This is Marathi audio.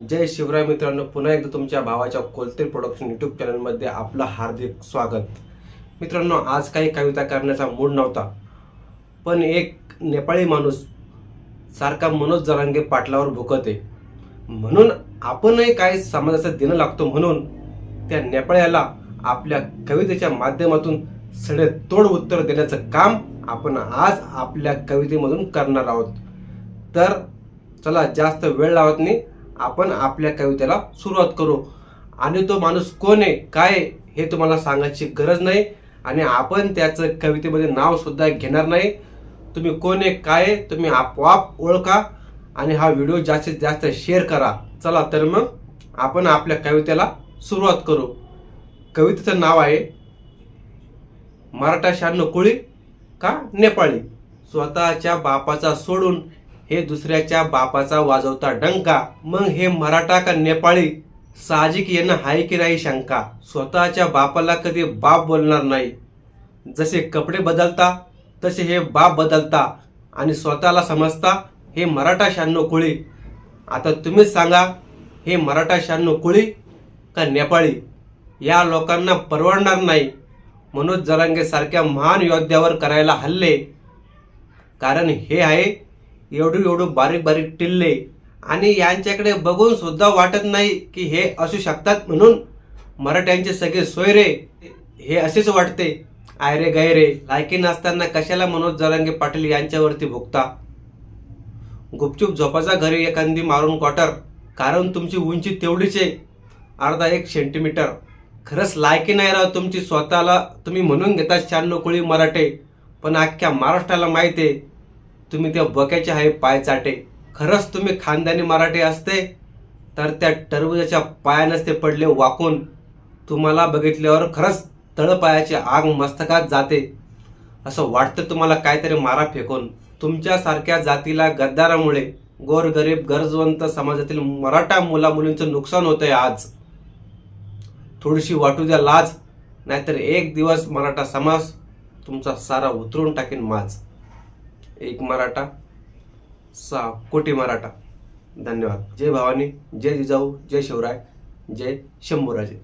जय शिवराय मित्रांनो पुन्हा एकदा तुमच्या भावाच्या कोलते प्रोडक्शन यूट्यूब चॅनलमध्ये आपलं हार्दिक स्वागत. मित्रांनो आज काही कविता करण्याचा मूड नव्हता पण एक नेपाळी माणूस सारखा मनोज जरांगे पाटलावर भुकत. आहे म्हणून आपणही काही समाजाचं देणं लागतो म्हणून त्या नेपाळ्याला आपल्या कवितेच्या माध्यमातून सडेतोड उत्तर देण्याचं काम आपण आज आपल्या कवितेमधून करणार आहोत. तर चला जास्त वेळ लावत नाही. आपण आपल्या कवितेला सुरुवात करू. आणि तो माणूस कोण आहे काय आहे, हे तुम्हाला सांगायची गरज नाही. आणि आपण त्याचं कवितेमध्ये नाव सुद्धा घेणार नाही. तुम्ही कोण आहे काय आहे, तुम्ही आपोआप ओळखा. आणि हा व्हिडिओ जास्तीत जास्त शेअर करा. चला तर मग आपण आपल्या कवितेला सुरुवात करू. कवितेचं नाव आहे मराठा शहाण्णव कोळी का नेपाळी? स्वतःच्या बापाचा सोडून हे दुसऱ्याच्या बापाचा वाजवता डंका मग हे मराठा का नेपाळी? साहजिक येणं हाय की नाही शंका? स्वतःच्या बापाला कधी बाप बोलणार नाही. जसे कपडे बदलता तसे हे बाप बदलता आणि स्वतःला समजता हे मराठा शहाण्णव कोळी. आता तुम्हीच सांगा हे मराठा शहाण्णव कोळी का नेपाळी? या लोकांना परवडणार नाही. मनोज जरांगेसारख्या महान योद्ध्यावर करायला हल्ले. कारण हे आहे एवढं एवढं बारीक बारीक टिल्ले. आणि यांच्याकडे बघून सुद्धा वाटत नाही की हे असू शकतात म्हणून मराठ्यांचे सगळे सोयरे हे असेच वाटते. आयरे गैरे लायकी नसताना कशाला मनोज जरांगे पाटील यांच्यावरती भुगता गुपचूप झोपाचा घरी एखादी मारून क्वार्टर. कारण तुमची उंची तेवढीच आहे. अर्धा एक सेंटीमीटर. खरंच लायकी नाही राह तुमची स्वतःला. तुम्ही म्हणून घेता शहाण्णव कोळी मराठे. पण अख्ख्या महाराष्ट्राला माहिती आहे. तुम्ही त्या बक्याचे आहे पाय चाटे. खरंच तुम्ही खानदानी मराठी असते तर त्या टरबुजाच्या पायानंच ते पडले वाकून. तुम्हाला बघितल्यावर खरंच तळपायाची आग मस्तकात जाते. असं वाटतं तुम्हाला काहीतरी मारा फेकून. तुमच्यासारख्या जातीला गद्दारामुळे गोरगरीब गरजवंत समाजातील मराठा मुला मुलींचं नुकसान होतंय आज. थोडीशी वाटू द्या लाज नाहीतर एक दिवस मराठा समाज तुमचा सारा उतरून टाकेन माज. एक मराठा सहा कोटी मराठा. धन्यवाद. जय भवानी जय जिजाऊ जय शिवराय जय शंभूराजे.